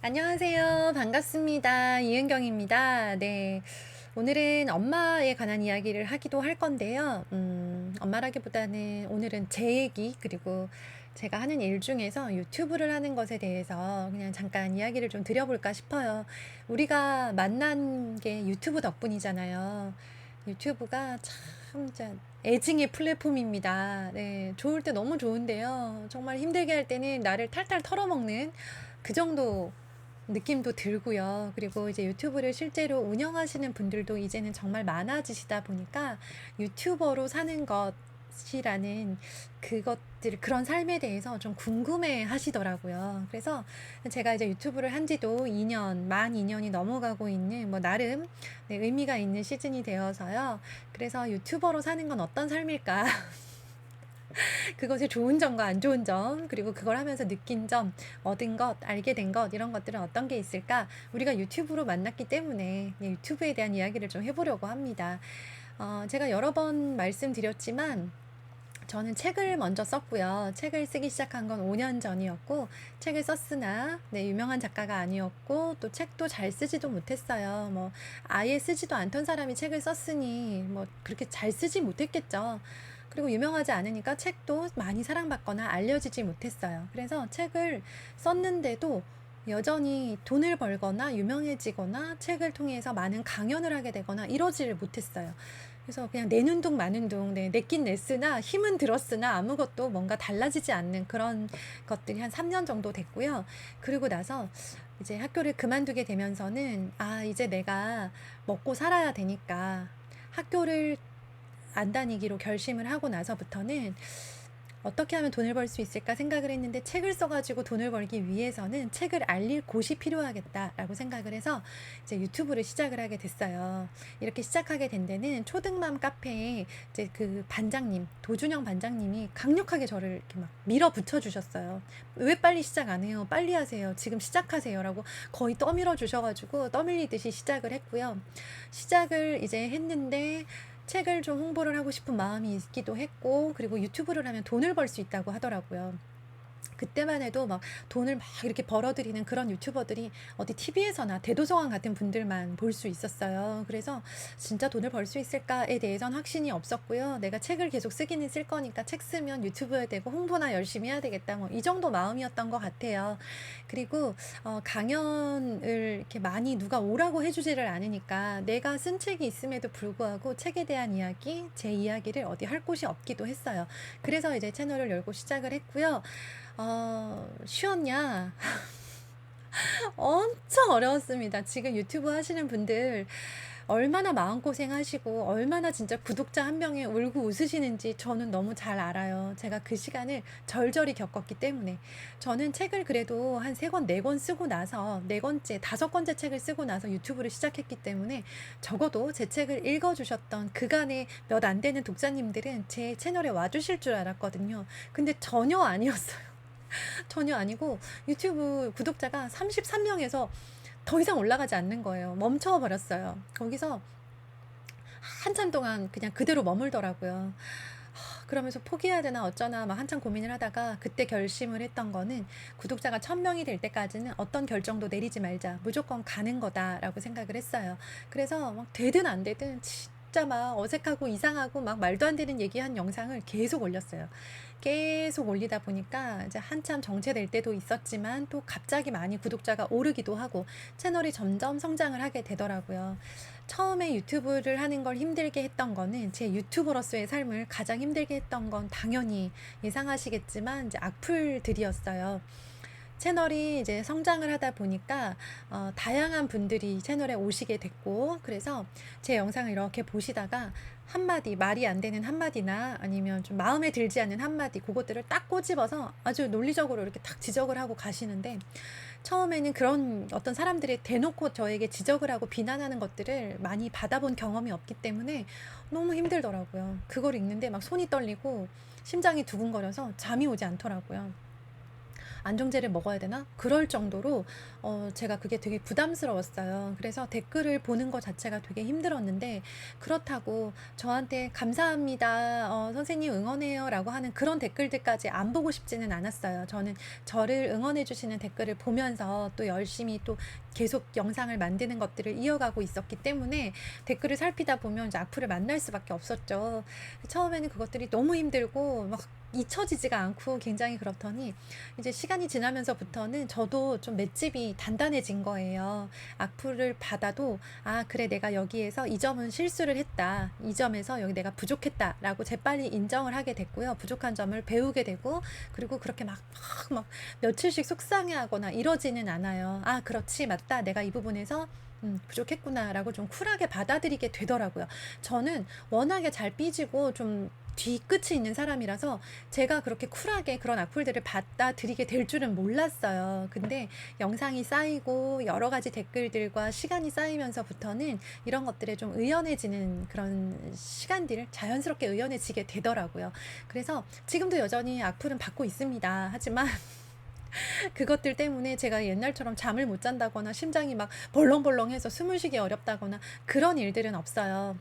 안녕하세요. 반갑습니다. 이은경입니다. 네. 오늘은 엄마에 관한 이야기를 하기도 할 건데요. 음, 엄마라기보다는 오늘은 제 얘기, 그리고 제가 하는 일 중에서 유튜브를 하는 것에 대해서 그냥 잠깐 이야기를 좀 드려볼까 싶어요. 우리가 만난 게 유튜브 덕분이잖아요. 유튜브가 참 애증의 플랫폼입니다. 네, 좋을 때 너무 좋은데요. 정말 힘들게 할 때는 나를 탈탈 털어먹는 그 정도 느낌도 들고요. 그리고 이제 유튜브를 실제로 운영하시는 분들도 이제는 정말 많아지시다 보니까 유튜버로 사는 것이라는 그것들, 그런 삶에 대해서 좀 궁금해 하시더라고요. 그래서 제가 이제 유튜브를 한 지도 2년, 만 2년이 넘어가고 있는 뭐 나름 네, 의미가 있는 시즌이 되어서요. 그래서 유튜버로 사는 건 어떤 삶일까? 그것의 좋은 점과 안 좋은 점, 그리고 그걸 하면서 느낀 점, 얻은 것, 알게 된 것, 이런 것들은 어떤 게 있을까? 우리가 유튜브로 만났기 때문에 네, 유튜브에 대한 이야기를 좀 해보려고 합니다. 어, 제가 여러 번 말씀드렸지만, 저는 책을 먼저 썼고요. 책을 쓰기 시작한 건 5년 전이었고, 책을 썼으나, 네, 유명한 작가가 아니었고, 또 책도 잘 쓰지도 못했어요. 뭐, 아예 쓰지도 않던 사람이 책을 썼으니, 뭐, 그렇게 잘 쓰지 못했겠죠. 그리고 유명하지 않으니까 책도 많이 사랑받거나 알려지지 못했어요. 그래서 책을 썼는데도 여전히 돈을 벌거나 유명해지거나 책을 통해서 많은 강연을 하게 되거나 이러지를 못했어요. 그래서 그냥 내는 둥 마는 둥, 네, 내긴 냈으나 힘은 들었으나 아무것도 뭔가 달라지지 않는 그런 것들이 한 3년 정도 됐고요. 그리고 나서 이제 학교를 그만두게 되면서는 아, 이제 내가 먹고 살아야 되니까 학교를 안 다니기로 결심을 하고 나서부터는 어떻게 하면 돈을 벌 수 있을까 생각을 했는데 책을 써가지고 돈을 벌기 위해서는 책을 알릴 곳이 필요하겠다라고 생각을 해서 이제 유튜브를 시작을 하게 됐어요. 이렇게 시작하게 된 데는 초등맘 카페에 이제 그 반장님, 도준영 반장님이 강력하게 저를 이렇게 막 밀어붙여 주셨어요. 왜 빨리 시작 안 해요? 빨리 하세요. 지금 시작하세요라고 거의 떠밀어 주셔가지고 떠밀리듯이 시작을 했고요. 시작을 이제 했는데 책을 좀 홍보를 하고 싶은 마음이 있기도 했고, 그리고 유튜브를 하면 돈을 벌 수 있다고 하더라고요. 그때만 해도 막 돈을 막 이렇게 벌어들이는 그런 유튜버들이 어디 TV에서나 대도서관 같은 분들만 볼 수 있었어요. 그래서 진짜 돈을 벌 수 있을까에 대해선 확신이 없었고요. 내가 책을 계속 쓰기는 쓸 거니까 책 쓰면 유튜브에 되고 홍보나 열심히 해야 되겠다. 뭐 이 정도 마음이었던 것 같아요. 그리고 어, 강연을 이렇게 많이 누가 오라고 해주지를 않으니까 내가 쓴 책이 있음에도 불구하고 책에 대한 이야기, 제 이야기를 어디 할 곳이 없기도 했어요. 그래서 이제 채널을 열고 시작을 했고요. 어, 쉬웠냐? 엄청 어려웠습니다. 지금 유튜브 하시는 분들 얼마나 마음고생 하시고 얼마나 진짜 구독자 한 명에 울고 웃으시는지 저는 너무 잘 알아요. 제가 그 시간을 절절히 겪었기 때문에 저는 책을 그래도 한 세 권, 네 권 쓰고 나서 네 권째, 다섯 권째 책을 쓰고 나서 유튜브를 시작했기 때문에 적어도 제 책을 읽어주셨던 그간의 몇안 되는 독자님들은 제 채널에 와주실 줄 알았거든요. 근데 전혀 아니었어요. 전혀 아니고 유튜브 구독자가 33명에서 더 이상 올라가지 않는 거예요. 멈춰 버렸어요. 거기서 한참 동안 그냥 그대로 머물더라고요. 하, 그러면서 포기해야 되나 어쩌나 막 한참 고민을 하다가 그때 결심을 했던 거는 구독자가 1000명이 될 때까지는 어떤 결정도 내리지 말자. 무조건 가는 거다라고 생각을 했어요. 그래서 막 되든 안 되든 진짜 막 어색하고 이상하고 막 말도 안 되는 얘기한 영상을 계속 올렸어요. 계속 올리다 보니까 이제 한참 정체될 때도 있었지만 또 갑자기 많이 구독자가 오르기도 하고 채널이 점점 성장을 하게 되더라고요. 처음에 유튜브를 하는 걸 힘들게 했던 거는 제 유튜버로서의 삶을 가장 힘들게 했던 건 당연히 예상하시겠지만 이제 악플들이었어요. 채널이 이제 성장을 하다 보니까 어, 다양한 분들이 채널에 오시게 됐고 그래서 제 영상을 이렇게 보시다가 한마디 말이 안 되는 한마디나 아니면 좀 마음에 들지 않는 한마디 그것들을 딱 꼬집어서 아주 논리적으로 이렇게 딱 지적을 하고 가시는데 처음에는 그런 어떤 사람들이 대놓고 저에게 지적을 하고 비난하는 것들을 많이 받아본 경험이 없기 때문에 너무 힘들더라고요. 그걸 읽는데 막 손이 떨리고 심장이 두근거려서 잠이 오지 않더라고요. 안정제를 먹어야 되나? 그럴 정도로 어 제가 그게 되게 부담스러웠어요. 그래서 댓글을 보는 거 자체가 되게 힘들었는데 그렇다고 저한테 "감사합니다. 어 선생님 응원해요."라고 하는 그런 댓글들까지 안 보고 싶지는 않았어요. 저는 저를 응원해 주시는 댓글을 보면서 또 열심히 또 계속 영상을 만드는 것들을 이어가고 있었기 때문에 댓글을 살피다 보면 이제 악플을 만날 수밖에 없었죠. 처음에는 그것들이 너무 힘들고 막 잊혀지지가 않고 굉장히 그렇더니 이제 시간이 지나면서부터는 저도 좀 맷집이 단단해진 거예요. 악플을 받아도 '아 그래 내가 여기에서 이 점은 실수를 했다. 이 점에서 여기 내가 부족했다.'라고 재빨리 인정을 하게 됐고요. 부족한 점을 배우게 되고 그리고 그렇게 막막막 며칠씩 속상해하거나 이러지는 않아요. '아 그렇지. 맞다. 내가 이 부분에서 음 부족했구나.'라고 좀 쿨하게 받아들이게 되더라고요. 저는 워낙에 잘 삐지고 좀 뒤끝이 있는 사람이라서 제가 그렇게 쿨하게 그런 악플들을 받아들이게 될 줄은 몰랐어요. 근데 영상이 쌓이고 여러 가지 댓글들과 시간이 쌓이면서부터는 이런 것들에 좀 의연해지는 그런 시간들 자연스럽게 의연해지게 되더라고요. 그래서 지금도 여전히 악플은 받고 있습니다. 하지만 그것들 때문에 제가 옛날처럼 잠을 못 잔다거나 심장이 막 벌렁벌렁해서 숨을 쉬기 어렵다거나 그런 일들은 없어요.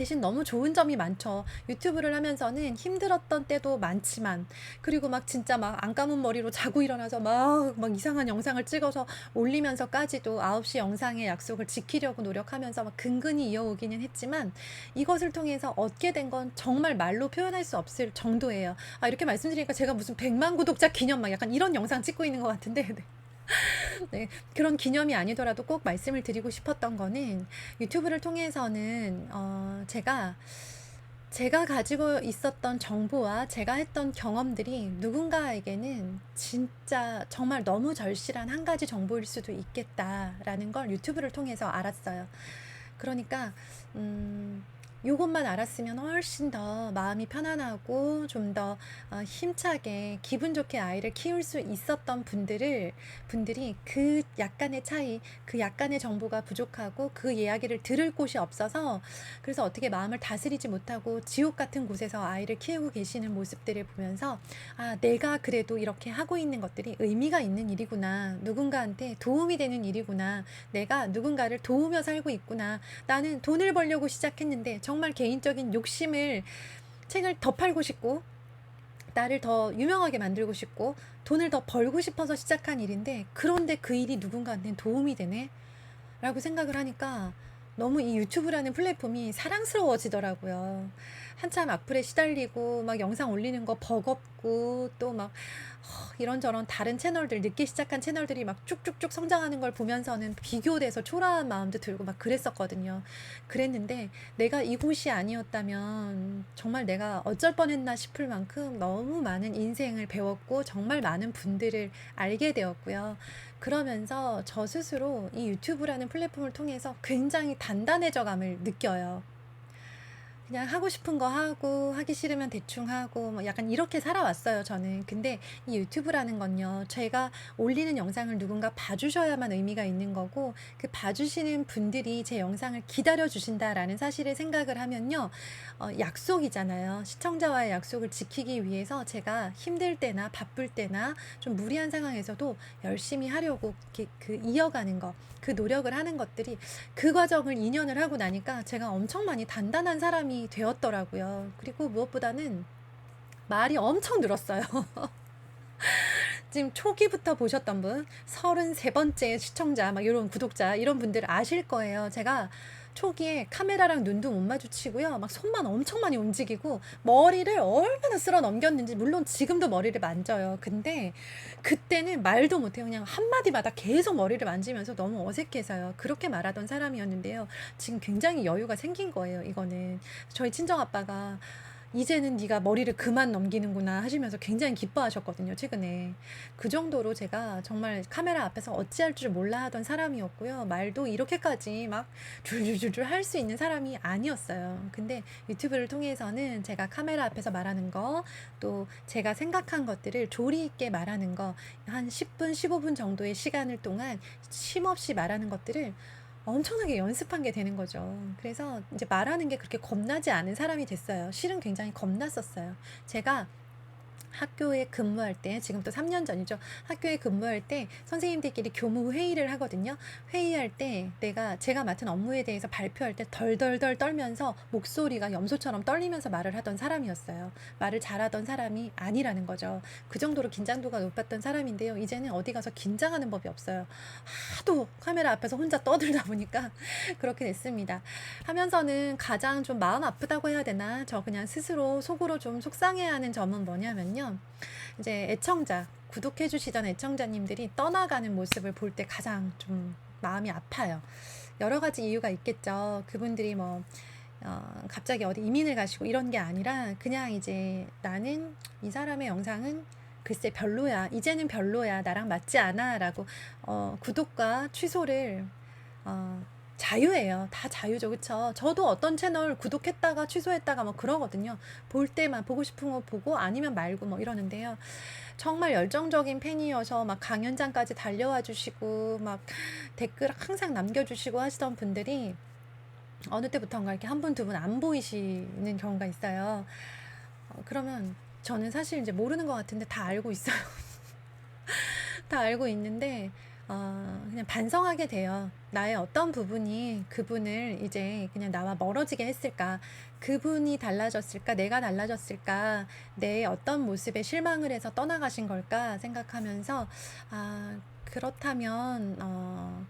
대신 너무 좋은 점이 많죠. 유튜브를 하면서는 힘들었던 때도 많지만 그리고 막 진짜 막 안 감은 머리로 자고 일어나서 막, 막 이상한 영상을 찍어서 올리면서까지도 9시 영상의 약속을 지키려고 노력하면서 막 근근히 이어오기는 했지만 이것을 통해서 얻게 된 건 정말 말로 표현할 수 없을 정도예요. 아, 이렇게 말씀드리니까 제가 무슨 100만 구독자 기념 막 약간 이런 영상 찍고 있는 것 같은데. 네. 네. 그런 기념이 아니더라도 꼭 말씀을 드리고 싶었던 거는 유튜브를 통해서는 어 제가 제가 가지고 있었던 정보와 제가 했던 경험들이 누군가에게는 진짜 정말 너무 절실한 한 가지 정보일 수도 있겠다라는 걸 유튜브를 통해서 알았어요. 그러니까 음 요것만 알았으면 훨씬 더 마음이 편안하고 좀더어 힘차게 기분 좋게 아이를 키울 수 있었던 분들을 분들이 그 약간의 차이, 그 약간의 정보가 부족하고 그 이야기를 들을 곳이 없어서 그래서 어떻게 마음을 다스리지 못하고 지옥 같은 곳에서 아이를 키우고 계시는 모습들을 보면서 '아 내가 그래도 이렇게 하고 있는 것들이 의미가 있는 일이구나. 누군가한테 도움이 되는 일이구나. 내가 누군가를 도우며 살고 있구나. 나는 돈을 벌려고 시작했는데 정말 개인적인 욕심을 책을 더 팔고 싶고 나를 더 유명하게 만들고 싶고 돈을 더 벌고 싶어서 시작한 일인데 그런데 그 일이 누군가한테는 도움이 되네? 라고 생각을 하니까 너무 이 유튜브라는 플랫폼이 사랑스러워지더라고요. 한참 악플에 시달리고 막 영상 올리는 거 버겁고 또 막 이런저런 다른 채널들 늦게 시작한 채널들이 막 쭉쭉쭉 성장하는 걸 보면서는 비교돼서 초라한 마음도 들고 막 그랬었거든요. 그랬는데 내가 이곳이 아니었다면 정말 내가 어쩔 뻔했나 싶을 만큼 너무 많은 인생을 배웠고 정말 많은 분들을 알게 되었고요. 그러면서 저 스스로 이 유튜브라는 플랫폼을 통해서 굉장히 단단해져 감을 느껴요. 그냥 하고 싶은 거 하고 하기 싫으면 대충 하고 뭐 약간 이렇게 살아왔어요, 저는. 근데 이 유튜브라는 건요. 제가 올리는 영상을 누군가 봐주셔야만 의미가 있는 거고 그 봐주시는 분들이 제 영상을 기다려 주신다라는 사실을 생각을 하면요. 어, 약속이잖아요. 시청자와의 약속을 지키기 위해서 제가 힘들 때나 바쁠 때나 좀 무리한 상황에서도 열심히 하려고 그 이어가는 거, 그 노력을 하는 것들이 그 과정을 2년을 하고 나니까 제가 엄청 많이 단단한 사람이 되었더라고요. 그리고 무엇보다는 말이 엄청 늘었어요. 지금 초기부터 보셨던 분, 33번째 시청자, 막 이런 구독자, 이런 분들 아실 거예요. 제가 초기에 카메라랑 눈도 못 마주치고요. 막 손만 엄청 많이 움직이고 머리를 얼마나 쓸어 넘겼는지 물론 지금도 머리를 만져요. 근데 그때는 말도 못해요. 그냥 한마디마다 계속 머리를 만지면서 너무 어색해서요. 그렇게 말하던 사람이었는데요. 지금 굉장히 여유가 생긴 거예요. 이거는 저희 친정 아빠가 이제는 네가 머리를 그만 넘기는구나 하시면서 굉장히 기뻐하셨거든요, 최근에. 그 정도로 제가 정말 카메라 앞에서 어찌할 줄 몰라 하던 사람이었고요. 말도 이렇게까지 막 줄줄줄줄 할 수 있는 사람이 아니었어요. 근데 유튜브를 통해서는 제가 카메라 앞에서 말하는 거, 또 제가 생각한 것들을 조리 있게 말하는 거, 한 10분, 15분 정도의 시간을 동안 쉼없이 말하는 것들을 엄청나게 연습한 게 되는 거죠. 그래서 이제 말하는 게 그렇게 겁나지 않은 사람이 됐어요. 실은 굉장히 겁났었어요. 제가 학교에 근무할 때 지금 또 3년 전이죠. 학교에 근무할 때 선생님들끼리 교무 회의를 하거든요. 회의할 때 내가 제가 맡은 업무에 대해서 발표할 때 덜덜덜 떨면서 목소리가 염소처럼 떨리면서 말을 하던 사람이었어요. 말을 잘하던 사람이 아니라는 거죠. 그 정도로 긴장도가 높았던 사람인데요. 이제는 어디 가서 긴장하는 법이 없어요. 하도 카메라 앞에서 혼자 떠들다 보니까 그렇게 됐습니다. 하면서는 가장 좀 마음 아프다고 해야 되나? 저 그냥 스스로 속으로 좀 속상해하는 점은 뭐냐면요. 이제 애청자, 구독해주시던 애청자님들이 떠나가는 모습을 볼 때 가장 좀 마음이 아파요. 여러 가지 이유가 있겠죠. 그분들이 뭐, 어, 갑자기 어디 이민을 가시고 이런 게 아니라 그냥 이제 나는 이 사람의 영상은 글쎄 별로야. 이제는 별로야. 나랑 맞지 않아. 라고, 어, 구독과 취소를, 어, 자유예요. 다 자유죠. 그쵸? 저도 어떤 채널 구독했다가 취소했다가 뭐 그러거든요. 볼 때만 보고 싶은 거 보고 아니면 말고 뭐 이러는데요. 정말 열정적인 팬이어서 막 강연장까지 달려와 주시고 막 댓글 항상 남겨주시고 하시던 분들이 어느 때부터인가 이렇게 한 분, 두 분 안 보이시는 경우가 있어요. 어, 그러면 저는 사실 이제 모르는 것 같은데 다 알고 있어요. 다 알고 있는데, 어, 그냥 반성하게 돼요. 나의 어떤 부분이 그분을 이제 그냥 나와 멀어지게 했을까? 그분이 달라졌을까? 내가 달라졌을까? 내 어떤 모습에 실망을 해서 떠나가신 걸까? 생각하면서, 아, 그렇다면, 어,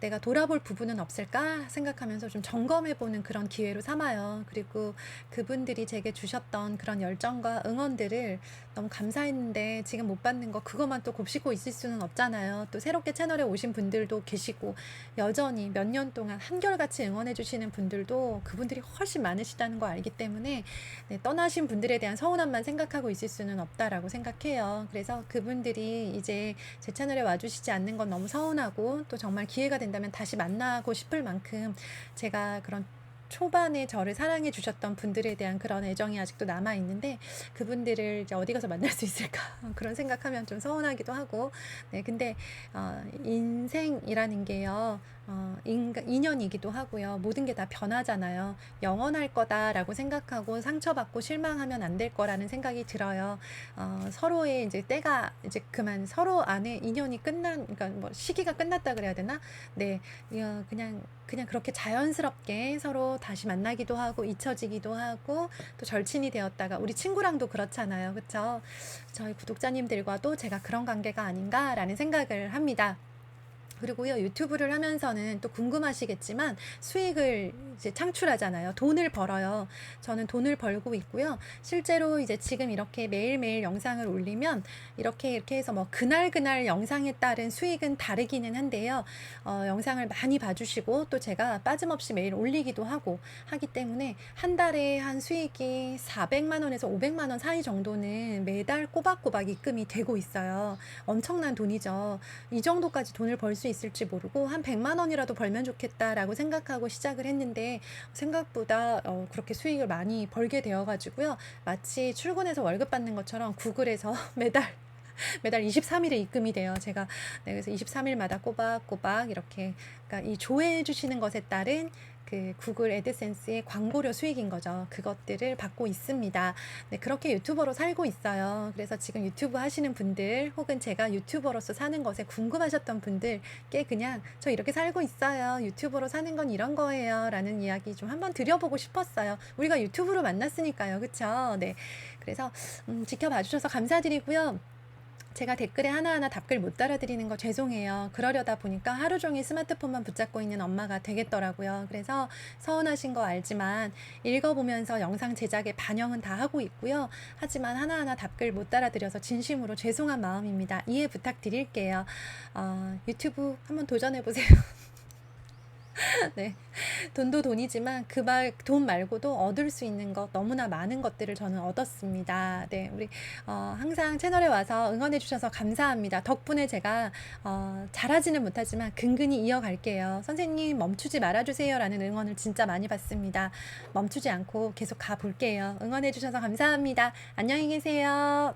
내가 돌아볼 부분은 없을까 생각하면서 좀 점검해보는 그런 기회로 삼아요. 그리고 그분들이 제게 주셨던 그런 열정과 응원들을 너무 감사했는데 지금 못 받는 거 그것만 또 곱씹고 있을 수는 없잖아요. 또 새롭게 채널에 오신 분들도 계시고 여전히 몇 년 동안 한결같이 응원해주시는 분들도 그분들이 훨씬 많으시다는 거 알기 때문에 네, 떠나신 분들에 대한 서운함만 생각하고 있을 수는 없다라고 생각해요. 그래서 그분들이 이제 제 채널에 와주시지 않는 건 너무 서운하고 또 정말 기회가 된 다면 다시 만나고 싶을 만큼 제가 그런 초반에 저를 사랑해 주셨던 분들에 대한 그런 애정이 아직도 남아 있는데 그분들을 이제 어디 가서 만날 수 있을까 그런 생각하면 좀 서운하기도 하고. 네 근데 어, 인생이라는 게요 어, 인간, 인연이기도 하고요 모든 게 다 변하잖아요 영원할 거다라고 생각하고 상처받고 실망하면 안 될 거라는 생각이 들어요 어, 서로의 이제 때가 이제 그만 서로 안에 인연이 끝난 그러니까 뭐 시기가 끝났다 그래야 되나 네 어, 그냥 그냥 그렇게 자연스럽게 서로 다시 만나기도 하고 잊혀지기도 하고 또 절친이 되었다가 우리 친구랑도 그렇잖아요. 그쵸? 저희 구독자님들과도 제가 그런 관계가 아닌가라는 생각을 합니다. 그리고요, 유튜브를 하면서는 또 궁금하시겠지만 수익을 이제 창출하잖아요. 돈을 벌어요. 저는 돈을 벌고 있고요. 실제로 이제 지금 이렇게 매일매일 영상을 올리면 이렇게 이렇게 해서 뭐 그날 그날 영상에 따른 수익은 다르기는 한데요. 어, 영상을 많이 봐주시고 또 제가 빠짐없이 매일 올리기도 하고 하기 때문에 한 달에 한 수익이 400만 원에서 500만 원 사이 정도는 매달 꼬박꼬박 입금이 되고 있어요. 엄청난 돈이죠. 이 정도까지 돈을 벌 수 있을지 모르고 한 100만 원이라도 벌면 좋겠다라고 생각하고 시작을 했는데 생각보다 어, 그렇게 수익을 많이 벌게 되어 가지고요. 마치 출근해서 월급 받는 것처럼 구글에서 매달 매달 23일에 입금이 돼요. 제가 네, 그래서 23일마다 꼬박꼬박 이렇게 그러니까 이 조회해 주시는 것에 따른 그 구글 애드센스의 광고료 수익인 거죠. 그것들을 받고 있습니다. 네, 그렇게 유튜버로 살고 있어요. 그래서 지금 유튜브 하시는 분들 혹은 제가 유튜버로서 사는 것에 궁금하셨던 분들께 그냥 저 이렇게 살고 있어요. 유튜버로 사는 건 이런 거예요. 라는 이야기 좀 한번 드려보고 싶었어요. 우리가 유튜브로 만났으니까요. 그쵸? 네. 그래서 음, 지켜봐 주셔서 감사드리고요. 제가 댓글에 하나하나 답글 못 달아드리는 거 죄송해요. 그러려다 보니까 하루 종일 스마트폰만 붙잡고 있는 엄마가 되겠더라고요. 그래서 서운하신 거 알지만 읽어보면서 영상 제작에 반영은 다 하고 있고요. 하지만 하나하나 답글 못 달아드려서 진심으로 죄송한 마음입니다. 이해 부탁드릴게요. 어, 유튜브 한번 도전해보세요. 네. 돈도 돈이지만 그 말, 돈 말고도 얻을 수 있는 것 너무나 많은 것들을 저는 얻었습니다. 네. 우리, 어, 항상 채널에 와서 응원해 주셔서 감사합니다. 덕분에 제가, 어, 잘하지는 못하지만 근근히 이어갈게요. 선생님 멈추지 말아 주세요. 라는 응원을 진짜 많이 받습니다. 멈추지 않고 계속 가 볼게요. 응원해 주셔서 감사합니다. 안녕히 계세요.